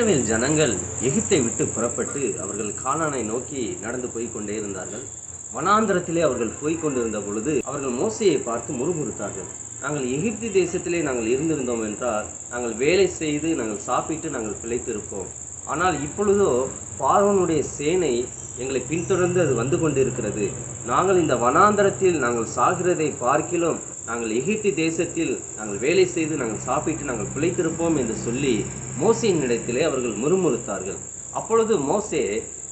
இஸ்ரவேல் ஜனங்கள் எகிப்தை விட்டு புறப்பட்டு அவர்கள் காலானை நோக்கி நடந்து போய் கொண்டே இருந்தார்கள். வனாந்திரத்திலே அவர்கள் போய் கொண்டிருந்த பொழுது அவர்கள் மோசையை பார்த்து முறுமுறுத்தார்கள். நாங்கள் எகிப்து தேசத்திலே நாங்கள் இருந்திருந்தோம் என்றால் நாங்கள் வேலை செய்து நாங்கள் சாப்பிட்டு நாங்கள் பிழைத்திருப்போம். ஆனால் இப்பொழுதோ பார்வனுடைய சேனை எங்களை பின்தொடர்ந்து அது வந்து கொண்டிருக்கிறது. நாங்கள் இந்த வனாந்தரத்தில் நாங்கள் சாகிறதை பார்க்கிலும் நாங்கள் எகிப்து தேசத்தில் நாங்கள் வேலை செய்து நாங்கள் சாப்பிட்டு நாங்கள் பிழைத்திருப்போம் என்று சொல்லி மோசையின் இடத்திலே அவர்கள் முறுமுறுத்தார்கள். அப்பொழுது மோசே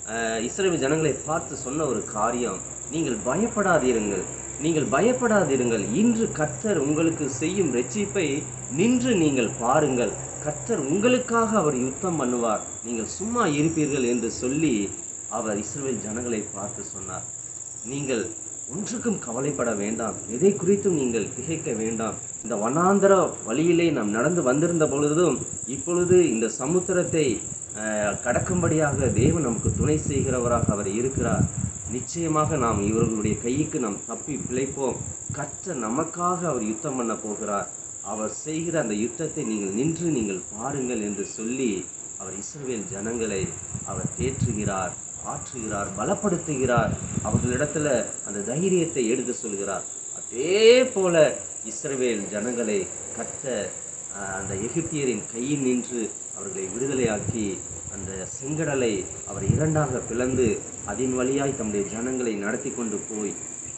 அஹ், ஜனங்களை பார்த்து சொன்ன ஒரு காரியம் நீங்கள் பயப்படாதிருங்கள். நீங்கள் பயப்படாதிருங்கள். இன்று கர்த்தர் உங்களுக்கு செய்யும் ரட்சிப்பை நின்று நீங்கள் பாருங்கள். கர்த்தர் உங்களுக்காக அவர் யுத்தம் பண்ணுவார். நீங்கள் சும்மா இருப்பீர்கள் என்று சொல்லி அவர் இஸ்ரேல் ஜனங்களை பார்த்து சொன்னார். நீங்கள் ஒன்றுக்கும் கவலைப்பட வேண்டாம். எதை குறித்தும் நீங்கள் திகைக்க வேண்டாம். இந்த வனாந்தர வழியிலே நாம் நடந்து வந்திருந்த பொழுதும் இப்பொழுது இந்த சமுத்திரத்தை கடக்கும்படியாக தேவன் நமக்கு துணை செய்கிறவராக அவர் இருக்கிறார். நிச்சயமாக நாம் இவர்களுடைய கைக்கு நாம் தப்பி பிழைப்போம். கற்ற நமக்காக அவர் யுத்தம் பண்ண போகிறார். அவர் செய்கிற அந்த யுத்தத்தை நீங்கள் நின்று நீங்கள் பாருங்கள் என்று சொல்லி அவர் இஸ்ரவேல் ஜனங்களை அவர் தேற்றுகிறார். ஆற்றுகிறார் பலப்படுத்துகிறார். அவர்களிடத்துல அந்த தைரியத்தை எடுத்து சொல்கிறார். அதே போல இஸ்ரவேல் ஜனங்களை கத்த அந்த எகிப்தியரின் கையில் நின்று அவர்களை விடுதலையாக்கி அந்த செங்கடலை அவர் இரண்டாக பிளந்து அதன் வழியாய் தம்முடைய ஜனங்களை நடத்தி கொண்டு போய்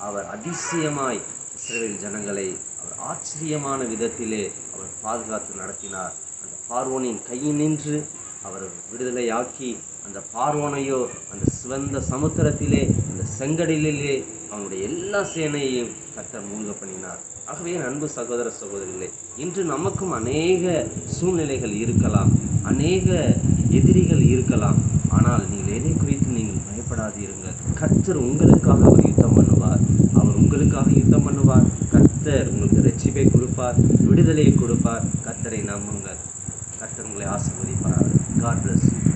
அவர் அதிசயமாய் இஸ்ரவேல் ஜனங்களை அவர் ஆச்சரியமான விதத்திலே அவர் பாதுகாத்து நடத்தினார். அந்த பார்வோனின் கையில் நின்று அவர் விடுதலையாக்கி அந்த பார்வனையோ அந்த சிவந்த சமுத்திரத்திலே அந்த செங்கடலிலே அவனுடைய எல்லா சேனையையும் கத்தர் மூழ்க பண்ணினார். ஆகவே அன்பு சகோதர சகோதரிகளே இன்று நமக்கும் அநேக சூழ்நிலைகள் இருக்கலாம் அநேக எதிரிகள் இருக்கலாம். ஆனால் நீங்கள் எதை குறித்து நீங்கள் பயப்படாதீருங்கள். கர்த்தர் உங்களுக்காக அவர் யுத்தம் பண்ணுவார். அவர் உங்களுக்காக யுத்தம் பண்ணுவார். கர்த்தர் உங்களுக்கு ரட்சிப்பை கொடுப்பார் விடுதலையை கொடுப்பார். கர்த்தரை நம்புங்கள். கர்த்தர் உங்களை ஆசீர்வதிப்பார் காட் bless you